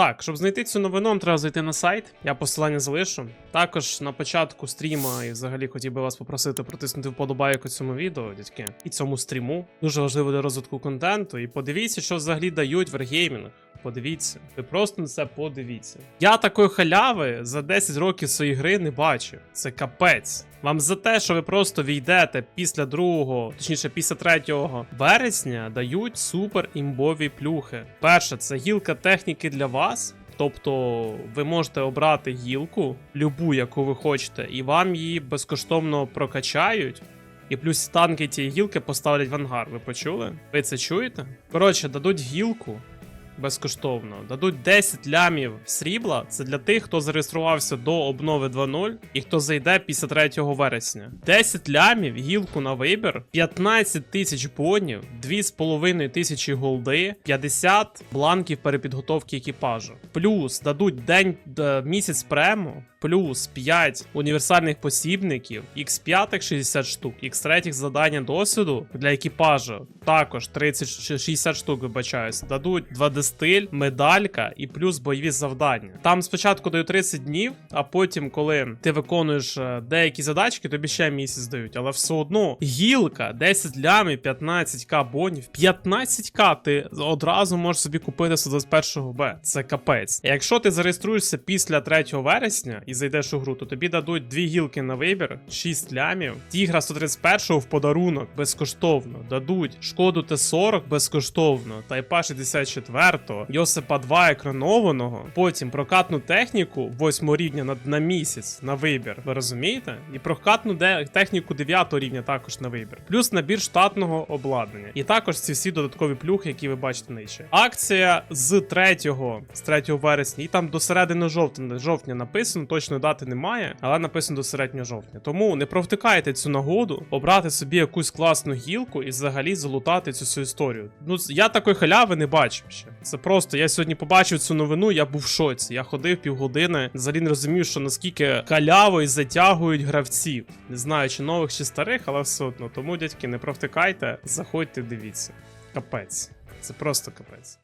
Так, щоб знайти цю новину, треба зайти на сайт. Я посилання залишу. Також на початку стріма і взагалі хотів би вас попросити протиснути вподобайку цьому відео, дядьки, і цьому стріму. Дуже важливо для розвитку контенту. І подивіться, що взагалі дають Wargaming. Подивіться, ви просто на це подивіться. Я такої халяви за 10 років своєї гри не бачив. Це капець. Вам за те, що ви просто війдете після 2, точніше після 3 вересня, дають супер імбові плюхи. Перше, це гілка техніки для вас. Тобто ви можете обрати гілку, любу, яку ви хочете, і вам її безкоштовно прокачають. І плюс танки тієї гілки поставлять в ангар. Ви почули? Ви це чуєте? Коротше, дадуть гілку безкоштовно. Дадуть 10 лямів срібла. Це для тих, хто зареєструвався до обнови 2.0 і хто зайде після 3 вересня. 10 лямів, гілку на вибір, 15 тисяч бонів, 2,5 тисячі голди, 50 бланків перепідготовки екіпажу. Плюс дадуть день е, місяць прему. Плюс 5 універсальних посібників, X5 60 штук, X3 завдання досвіду для екіпажу. Також 30 60 штук, вибачаюсь. Дадуть 2D стиль, медалька і плюс бойові завдання. Там спочатку дають 30 днів, а потім, коли ти виконуєш е, деякі задачки, тобі ще місяць дають. Але все одно гілка, 10 лямів, 15к бонів. 15к ти одразу можеш собі купити 121 Б. Це капець. Якщо ти зареєструєшся після 3 вересня і зайдеш у гру, то тобі дадуть дві гілки на вибір, 6 лямів, Тігра 131 в подарунок безкоштовно. Дадуть шкоду Т-40 безкоштовно, Тайпа 64, Йосипа 2 екранованого, потім прокатну техніку 8 рівня на, на місяць на вибір. Ви розумієте? І прокатну де, техніку 9 рівня також на вибір. Плюс набір штатного обладнання. І також ці всі додаткові плюхи, які ви бачите нижче. Акція з 3, з 3 вересня, і там до середини жовтня, жовтня написано, точної дати немає, але написано до середнього жовтня. Тому не провтикайте цю нагоду, обрати собі якусь класну гілку і взагалі залутати цю всю історію. Ну, я такої халяви не бачив ще. Це просто я сьогодні побачив цю новину, я був в шоці. Я ходив півгодини, взагалі не розумів, що наскільки каляво і затягують гравців. Не знаю, чи нових, чи старих, але все одно. Тому, дядьки, не провтикайте, заходьте, дивіться. Капець. Це просто капець.